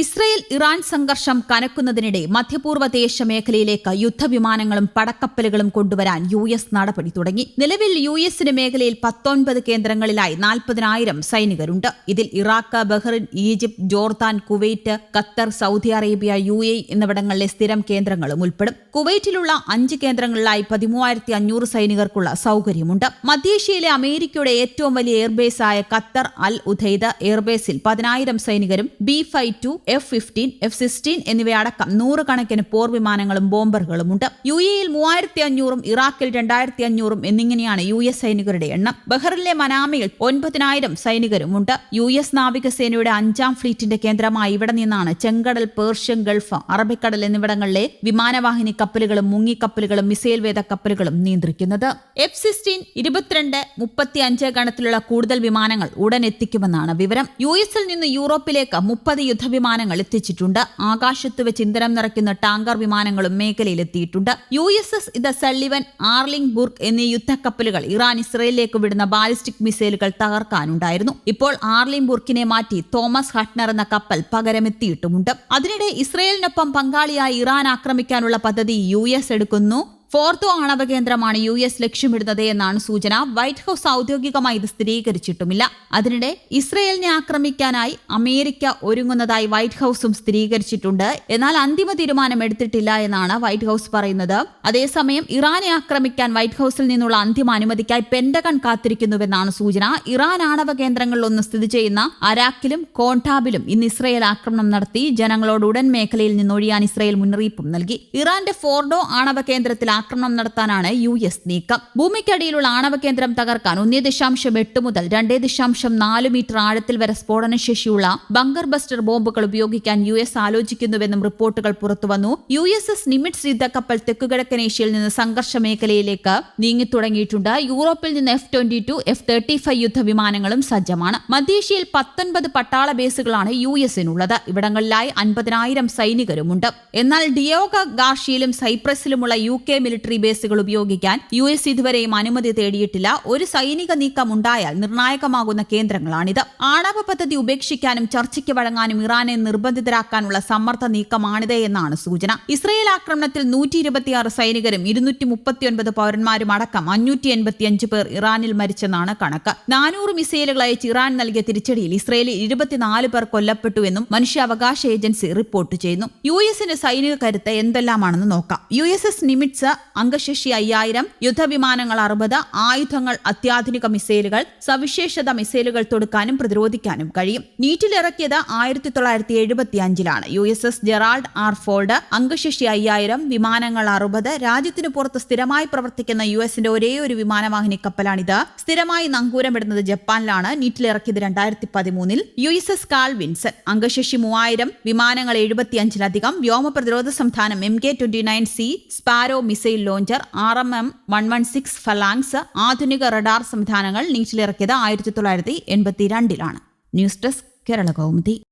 Israel Iran സംഘർഷം കനക്കുന്നതിനിടെ മധ്യപൂർവ ദേശ മേഖലയിലേക്ക് യുദ്ധവിമാനങ്ങളും പടക്കപ്പലുകളും കൊണ്ടുവരാൻ യു എസ് നടപടി തുടങ്ങി. നിലവിൽ യു എസിന് മേഖലയിൽ പത്തൊൻപത് കേന്ദ്രങ്ങളിലായി നാൽപ്പതിനായിരം സൈനികരുണ്ട്. ഇതിൽ Iraq Bahrain Egypt Jordan Kuwait Qatar Saudi Arabia U A എന്നിവിടങ്ങളിലെ സ്ഥിരം കേന്ദ്രങ്ങളും ഉൾപ്പെടും. കുവൈറ്റിലുള്ള അഞ്ച് കേന്ദ്രങ്ങളിലായി പതിമൂവായിരത്തി അഞ്ഞൂറ് സൈനികർക്കുള്ള സൗകര്യമുണ്ട്. മധ്യേഷ്യയിലെ അമേരിക്കയുടെ ഏറ്റവും വലിയ എയർബേസായ ഖത്തർ അൽ ഉദൈദ എയർബേസിൽ പതിനായിരം സൈനികരും B five two F fifteen F sixteen എന്നിവയടക്കം നൂറുകണക്കിന് പോർ വിമാനങ്ങളും ബോംബറുകളും ഉണ്ട്. യു എയിൽ മൂവായിരത്തി അഞ്ഞൂറും ഇറാഖിൽ രണ്ടായിരത്തി അഞ്ഞൂറും എന്നിങ്ങനെയാണ് യു എസ് സൈനികരുടെ എണ്ണം. ബഹ്റിനിലെ മനാമയിൽ ഒൻപതിനായിരം സൈനികരുമുണ്ട് യു എസ് നാവികസേനയുടെ അഞ്ചാം ഫ്ലീറ്റിന്റെ കേന്ദ്രമായി ഇവിടെ നിന്നാണ് ചെങ്കടൽ പേർഷ്യൻ ഗൾഫ് അറബിക്കടൽ എന്നിവിടങ്ങളിലെ വിമാനവാഹിനി കപ്പലുകളും മുങ്ങിക്കപ്പലുകളും മിസൈൽ വേദ കപ്പലുകളും നിയന്ത്രിക്കുന്നത്. എഫ് സിക്സ്റ്റീൻ ഇരുപത്തിരണ്ട് മുപ്പത്തി അഞ്ച് ഗണത്തിലുള്ള കൂടുതൽ വിമാനങ്ങൾ ഉടൻ എത്തിക്കുമെന്നാണ് വിവരം. യു എസിൽ നിന്ന് യൂറോപ്പിലേക്ക് മുപ്പത് യുദ്ധവിമാനങ്ങൾ എത്തിച്ചിട്ടുണ്ട്. ആകാശത്ത് വെച്ച് ഇന്ധനം നിറയ്ക്കുന്ന ടാങ്കർ വിമാനങ്ങളും മേഖലയിലെത്തിയിട്ടുണ്ട്. യു എസ് എസ് ഇത് സള്ളിവൻ ആർലിംഗ് ബുർഗ് എന്നീ യുദ്ധക്കപ്പലുകൾ ഇറാൻ ഇസ്രയേലിലേക്ക് വിടുന്ന ബാലിസ്റ്റിക് മിസൈലുകൾ തകർക്കാനുണ്ടായിരുന്നു. ഇപ്പോൾ ആർലിംഗ് ബുർക്കിനെ മാറ്റി തോമസ് ഹട്ട്നർ എന്ന കപ്പൽ പകരമെത്തിയിട്ടുമുണ്ട്. അതിനിടെ ഇസ്രയേലിനൊപ്പം പങ്കാളിയായി ഇറാൻ ആക്രമിക്കാനുള്ള പദ്ധതി യു എസ് എടുക്കുന്നു. ഫോർത്തോ ആണവ കേന്ദ്രമാണ് യു എസ് ലക്ഷ്യമിടുന്നത് എന്നാണ് സൂചന. വൈറ്റ് ഹൌസ് ഔദ്യോഗികമായി ഇത് സ്ഥിരീകരിച്ചിട്ടുമില്ല. അതിനിടെ ഇസ്രയേലിനെ ആക്രമിക്കാനായി അമേരിക്ക ഒരുങ്ങുന്നതായി വൈറ്റ് ഹൌസും സ്ഥിരീകരിച്ചിട്ടുണ്ട്. എന്നാൽ അന്തിമ തീരുമാനം എടുത്തിട്ടില്ല എന്നാണ് വൈറ്റ് ഹൌസ് പറയുന്നത്. അതേസമയം ഇറാനെ ആക്രമിക്കാൻ വൈറ്റ് ഹൌസിൽ നിന്നുള്ള അന്തിമ അനുമതിക്കായി പെന്റഗൺ കാത്തിരിക്കുന്നുവെന്നാണ് സൂചന. ഇറാൻ ആണവ കേന്ദ്രങ്ങളിലൊന്ന് സ്ഥിതി ചെയ്യുന്ന അരാക്കിലും കോണ്ടാബിലും ഇന്ന് ഇസ്രയേൽ ആക്രമണം നടത്തി. ജനങ്ങളോട് ഉടൻ മേഖലയിൽ നിന്നൊഴിയാൻ ഇസ്രയേൽ മുന്നറിയിപ്പും നൽകി. ഇറാന്റെ ഫോർഡോ ആണവ കേന്ദ്രത്തിൽ ആക്രമണം നടത്താനാണ് യു എസ് നീക്കം. ഭൂമിക്കടിയിലുള്ള ആണവ കേന്ദ്രം തകർക്കാൻ ഒന്നേ ദശാംശം എട്ട് മുതൽ രണ്ടേ ദശാംശം നാല് മീറ്റർ ആഴത്തിൽ വരെ സ്ഫോടനശേഷിയുള്ള ബങ്കർ ബസ്റ്റർ ബോംബുകൾ ഉപയോഗിക്കാൻ യു എസ് ആലോചിക്കുന്നുവെന്നും റിപ്പോർട്ടുകൾ പുറത്തുവന്നു. യു എസ് എസ് നിമിറ്റ്സ് യുദ്ധക്കപ്പൽ തെക്കുകിഴക്കൻ ഏഷ്യയിൽ നിന്ന് സംഘർഷ മേഖലയിലേക്ക് നീങ്ങിത്തുടങ്ങിയിട്ടുണ്ട്. യൂറോപ്പിൽ നിന്ന് F twenty two F thirty five യുദ്ധവിമാനങ്ങളും സജ്ജമാണ്. മധ്യേഷ്യയിൽ പത്തൊൻപത് പട്ടാള ബേസുകളാണ് യു എസിനുള്ളത് ഇവിടങ്ങളിലായി അൻപതിനായിരം സൈനികരുമുണ്ട്. എന്നാൽ ഡിയോഗ ഗാർഷിയിലും സൈപ്രസിലുമുള്ള യു കെ മിലിറ്ററി ബേസുകൾ ഉപയോഗിക്കാൻ യു എസ് ഇതുവരെയും അനുമതി തേടിയിട്ടില്ല. ഒരു സൈനിക നീക്കം ഉണ്ടായാൽ നിർണായകമാകുന്ന കേന്ദ്രങ്ങളാണിത്. ആണവ പദ്ധതി ഉപേക്ഷിക്കാനും ചർച്ചയ്ക്ക് വഴങ്ങാനും ഇറാനെ നിർബന്ധിതരാക്കാനുള്ള സമ്മർദ്ദ നീക്കമാണിത് എന്നാണ് സൂചന. ഇസ്രയേൽ ആക്രമണത്തിൽ നൂറ്റി ഇരുപത്തിയാറ് സൈനികരും ഇരുന്നൂറ്റി മുപ്പത്തിയൊൻപത് പൌരന്മാരും അടക്കം അഞ്ഞൂറ്റി എൺപത്തിയഞ്ച് പേർ ഇറാനിൽ മരിച്ചെന്നാണ് കണക്ക്. നാനൂറ് മിസൈലുകൾ അയച്ച് ഇറാൻ നൽകിയ തിരിച്ചടിയിൽ ഇസ്രയേലിൽ ഇരുപത്തിനാല് പേർ കൊല്ലപ്പെട്ടുവെന്നും മനുഷ്യാവകാശ ഏജൻസി റിപ്പോർട്ട് ചെയ്യുന്നു. യു എസിന്റെ സൈനിക കരുത്ത് എന്തെല്ലാമാണെന്ന് നോക്കാം. യു എസ് എസ് നിമിറ്റ്സ് അംഗശേഷി അയ്യായിരം യുദ്ധവിമാനങ്ങൾ അറുപത് ആയുധങ്ങൾ അത്യാധുനിക മിസൈലുകൾ സവിശേഷത മിസൈലുകൾ തൊടുക്കാനും പ്രതിരോധിക്കാനും കഴിയും. നീറ്റിലിറക്കിയത് ആയിരത്തി തൊള്ളായിരത്തി എഴുപത്തി അഞ്ചിലാണ് U S S Gerald R Ford അംഗശേഷി അയ്യായിരം വിമാനങ്ങൾ അറുപത് രാജ്യത്തിന് പുറത്ത് സ്ഥിരമായി പ്രവർത്തിക്കുന്ന യു എസിന്റെ ഒരേ ഒരു വിമാനവാഹിനി കപ്പലാണിത്. സ്ഥിരമായി നങ്കൂരമിടുന്നത് ജപ്പാനിലാണ്. നീറ്റിലിറക്കിയത് രണ്ടായിരത്തി പതിമൂന്നിൽ U S S Carl Vinson അംഗശേഷി മൂവായിരം വിമാനങ്ങൾ എഴുപത്തിയഞ്ചിലധികം വ്യോമ പ്രതിരോധ സംവിധാനം M K twenty nine C Sparrow missile launcher R M M one one six Phalanx ആധുനിക റഡാർ സംവിധാനങ്ങൾ നീറ്റിലിറക്കിയത് ആയിരത്തി തൊള്ളായിരത്തി എൺപത്തിരണ്ടിലാണ്. News desk Kerala Kaumudi.